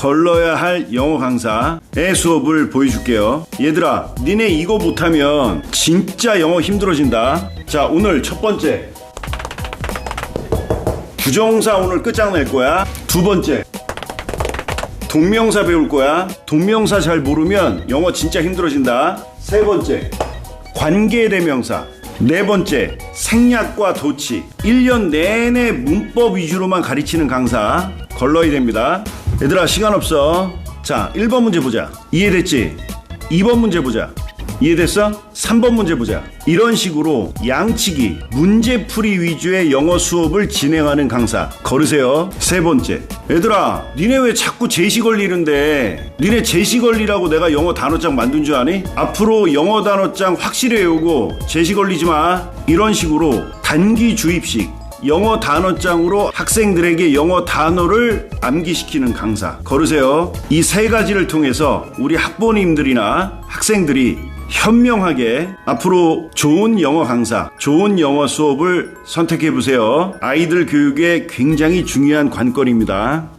걸러야 할 영어 강사의 수업을 보여줄게요. 얘들아, 니네 이거 못하면 진짜 영어 힘들어진다. 자, 오늘 첫 번째. 부정사 오늘 끝장낼 거야. 두 번째. 동명사 배울 거야. 동명사 잘 모르면 영어 진짜 힘들어진다. 세 번째. 관계대명사. 네 번째, 생략과 도치. 1년 내내 문법 위주로만 가르치는 강사. 걸러야 됩니다. 얘들아, 시간 없어. 자, 1번 문제 보자. 이해됐지? 2번 문제 보자. 이해됐어? 3번 문제 보자. 이런 식으로 양치기, 문제풀이 위주의 영어 수업을 진행하는 강사. 걸으세요. 세 번째. 얘들아, 니네 왜 자꾸 제시 걸리는데? 니네 제시 걸리라고 내가 영어 단어장 만든 줄 아니? 앞으로 영어 단어장 확실히 외우고 제시 걸리지 마. 이런 식으로 단기 주입식. 영어 단어장으로 학생들에게 영어 단어를 암기시키는 강사. 걸으세요. 이 세 가지를 통해서 우리 학부모님들이나 학생들이 현명하게 앞으로 좋은 영어 강사, 좋은 영어 수업을 선택해 보세요. 아이들 교육에 굉장히 중요한 관건입니다.